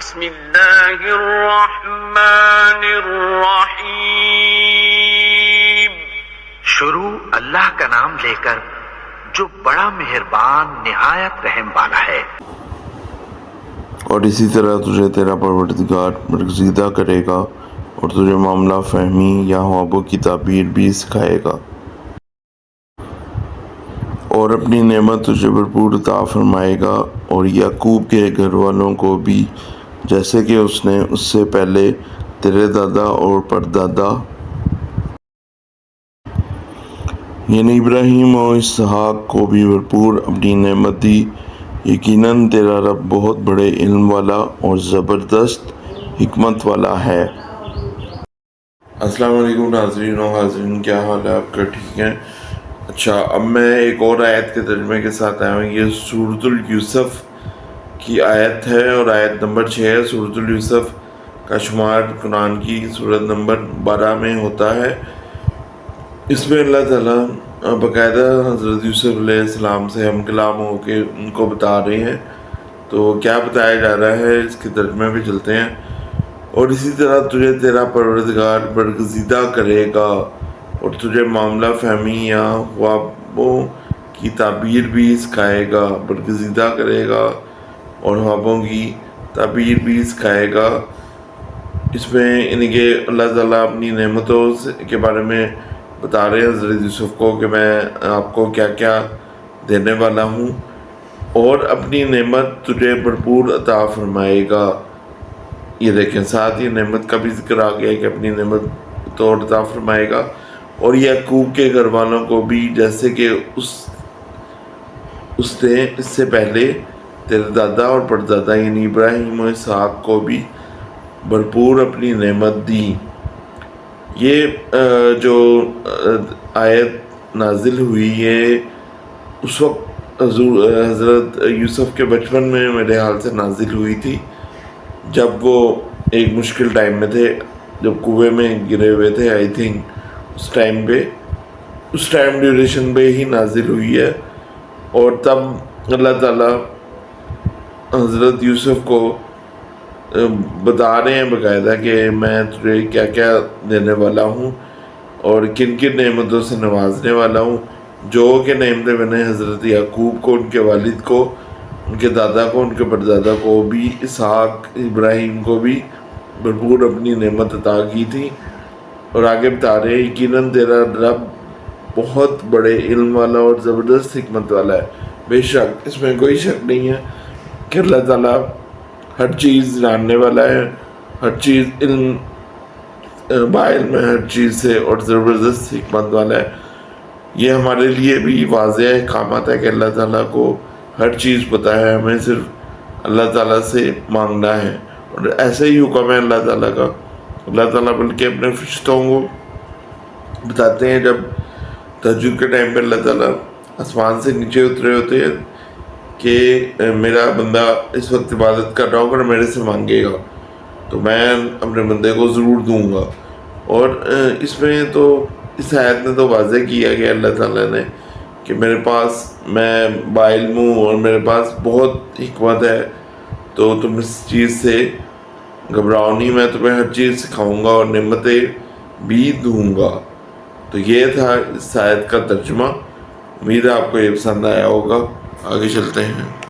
بسم الله الرحمن الرحيم. شروع اللہ کا نام لے کر جو بڑا مہربان نہایت رحم والا ہے۔ اور اسی طرح تجھے تیرا پروردگار برگزیدہ کرے گا اور تجھے معاملہ فہمی یا خوابوں کی تعبیر بھی سکھائے گا۔ اور اپنی نعمت تجھے بھرپور عطا فرمائے گا اور یعقوب کے گھر والوں کو بھی جیسے کہ اس نے اس سے پہلے تیرے دادا اور پردادا یعنی ابراہیم اور اسحاق کو بھی بھرپور اپنی نعمت دی۔ یقیناً تیرا رب بہت بڑے علم والا اور زبردست، حکمت والا ہے۔ السلام علیکم ناظرین و حاضرین، کیا حال ہے؟ آپ کا ٹھیک ہے اچھا اب میں ایک اور آیت کے ترجمے کے ساتھ آیا ہوں، یہ سورت الیوسف کی آیت ہے اور آیت نمبر چھ ہے سورت الیوسف کا شمار قرآن کی صورت نمبر بارہ میں ہوتا ہے۔ اس میں اللہ تعالیٰ باقاعدہ حضرت یوسف علیہ السلام سے ہم کلام ہو کے ان کو بتا رہے ہیں۔ تو کیا بتایا جا رہا ہے؟ اس کے ترجمے پہ چلتے ہیں۔ اور اسی طرح تجھے تیرا پروردگار برگزیدہ کرے گا اور تجھے معاملہ فہمی یا خوابوں کی تعبیر بھی سکھائے گا، برگزیدہ کرے گا۔ اور خوابوں کی تعبیر بھی سکھائے گا۔ اس میں یعنی کہ اللہ تعالیٰ اپنی نعمتوں سے- کے بارے میں بتا رہے ہیں۔ حضرت یوسف کو کہ میں آپ کو کیا کیا دینے والا ہوں اور اپنی نعمت تجھے بھرپور عطا فرمائے گا۔ یہ دیکھیں، ساتھ ہی نعمت کا بھی ذکر آ گیا کہ اپنی نعمت تو عطا فرمائے گا۔ اور یعقوب کے گھر والوں کو بھی جیسے کہ اس اس نے اس سے پہلے تیرے دادا اور پردادا یعنی ابراہیم و اسحاق کو بھی بھرپور اپنی نعمت دی۔ یہ جو آیت نازل ہوئی، یہ اس وقت حضور حضرت یوسف کے بچپن میں میرے حال سے نازل ہوئی تھی، جب وہ ایک مشکل ٹائم میں تھے، جب کنویں میں گرے ہوئے تھے، آئی تھنک اس ٹائم پہ، اس ٹائم ڈیوریشن پہ ہی نازل ہوئی ہے۔ اور تب اللہ تعالیٰ حضرت یوسف کو بتا رہے ہیں باقاعدہ کہ میں تجھے کیا کیا دینے والا ہوں اور کن کن نعمتوں سے نوازنے والا ہوں۔ جو کہ نعمتیں میں نے حضرت یعقوب کو، ان کے والد کو، ان کے دادا کو، ان کے پردادا کو بھی، اسحاق، ابراہیم کو بھی بھرپور اپنی نعمت عطا کی تھی۔ اور آگے بتا رہے ہیں، یقیناً تیرا رب بہت بڑے علم والا اور زبردست حکمت والا ہے۔ بے شک، اس میں کوئی شک نہیں ہے۔ کہ اللہ تعالیٰ ہر چیز جاننے والا ہے، ہر چیز علم بائل میں ہر چیز سے اور زبردست حکمت والا ہے۔ یہ ہمارے لیے بھی واضح احکامات ہے کہ اللہ تعالیٰ کو ہر چیز پتہ ہے، ہمیں صرف اللہ تعالیٰ سے مانگنا ہے۔ اور ایسا ہی حکم ہے اللہ تعالیٰ کا۔ اللہ تعالیٰ بلکہ اپنے فرشتوں کو بتاتے ہیں، جب تہجد کے ٹائم پہ اللہ تعالیٰ آسمان سے نیچے اترے ہوتے ہیں کہ میرا بندہ اس وقت عبادت کر رہا ہوگا میرے سے مانگے گا، تو میں اپنے بندے کو ضرور دوں گا۔ اور اس میں تو، اس آیت نے تو واضح کیا کہ اللہ تعالیٰ نے کہ میرے پاس، میں باعلم ہوں اور میرے پاس بہت حکمت ہے، تو تم اس چیز سے گھبراؤ نہیں، میں تمہیں ہر چیز سکھاؤں گا اور نعمتیں بھی دوں گا۔ تو یہ تھا اس آیت کا ترجمہ۔ امید ہے آپ کو یہ پسند آیا ہوگا۔ آگے چلتے ہیں۔